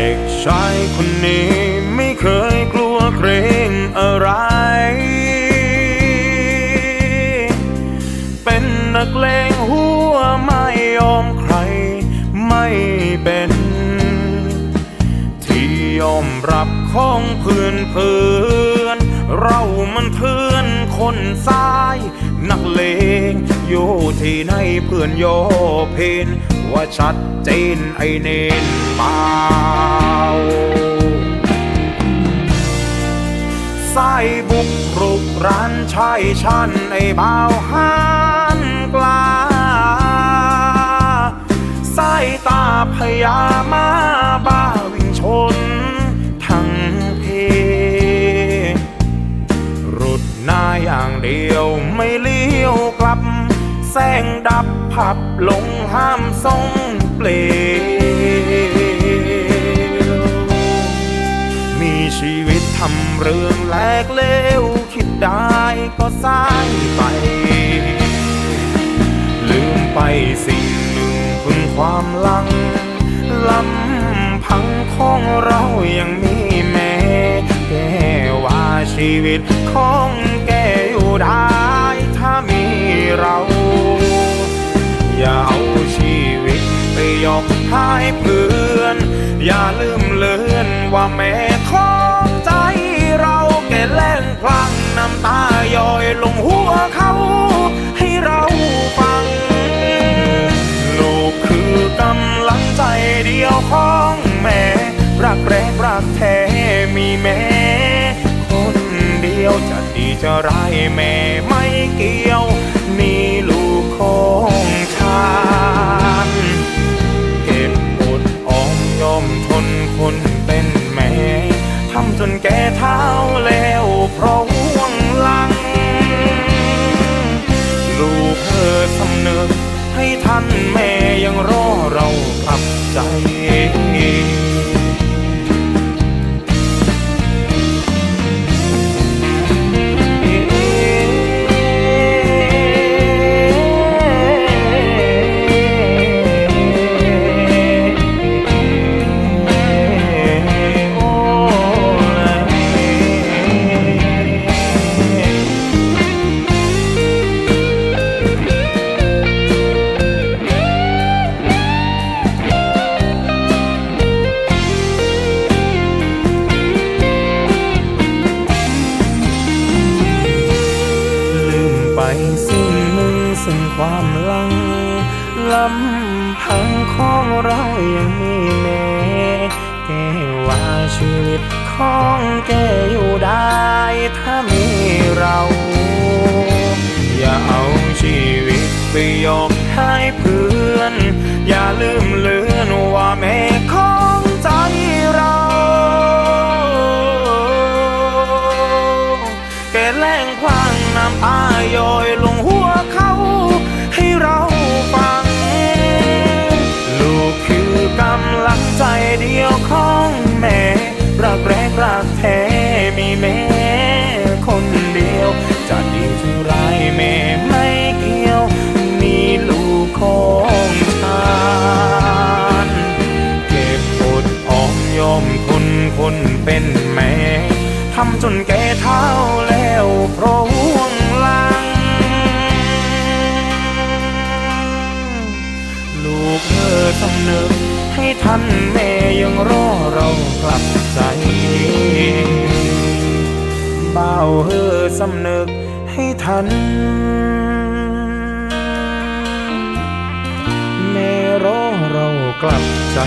ด็กชายคนนี้ไม่เคยกลัวเกรงอะไร เป็นนักเลงหัวไม่ยอมใครไม่เป็น ที่ยอมรับของเพื่อนเพื่อน เรามันเถื่อนคนซ้าย นักเลงอยู่ที่ไหนเพื่อนโยเพนว่าชัดเจนไอเนนเปล่าสายบุกรุกร้านชายชันไอ้บ่าวหันกลาสายตาพยามา ไม่เลี้ยวกลับ แสงดับผับลงห้ามทรงเปลวมีชีวิตทำเรื่องแหลกเลว คิดได้ก็สายไป ลืมไปสิ่งหนึ่งพึงความลังลำพังของเรายังมีแม่แกว่าชีวิตของ อย่าลืมเลือนว่าแม่ของใจเราแกแล่งพลังน้ำตาย้อยลงหัวเขาให้เราฟัง ลูกคือกำลังใจเดียวของแม่ รักแรกรักแท้มีแม่คนเดียวจะดีจะร้ายแม่ไม่เกี่ยว ซึ่งความหลังลำพังของเรายังมีแม่แกว่าชีวิตของแกอยู่ได้ถ้ามีเรา อย่าเอาชีวิตไปยกให้เพื่อน อย่าลืมเลือนว่าแม่ของใจเราแกแล้งพลางน้ำตายอย ใจเดียวของแม่รักแรกรักแท้มีแม่คนเดียวจะดีจะร้ายแม่ไม่เกี่ยว มีลูกของฉันเก็บอดออมยอมทนคนเป็นแม่ทำจนแก่เท้าแล้วเพราะห่วงลัง ลูกเธอสำนึกให้ท่าน กลับใจเบาเฮอสำนึกให้ทัน เม่รอเรากลับใจ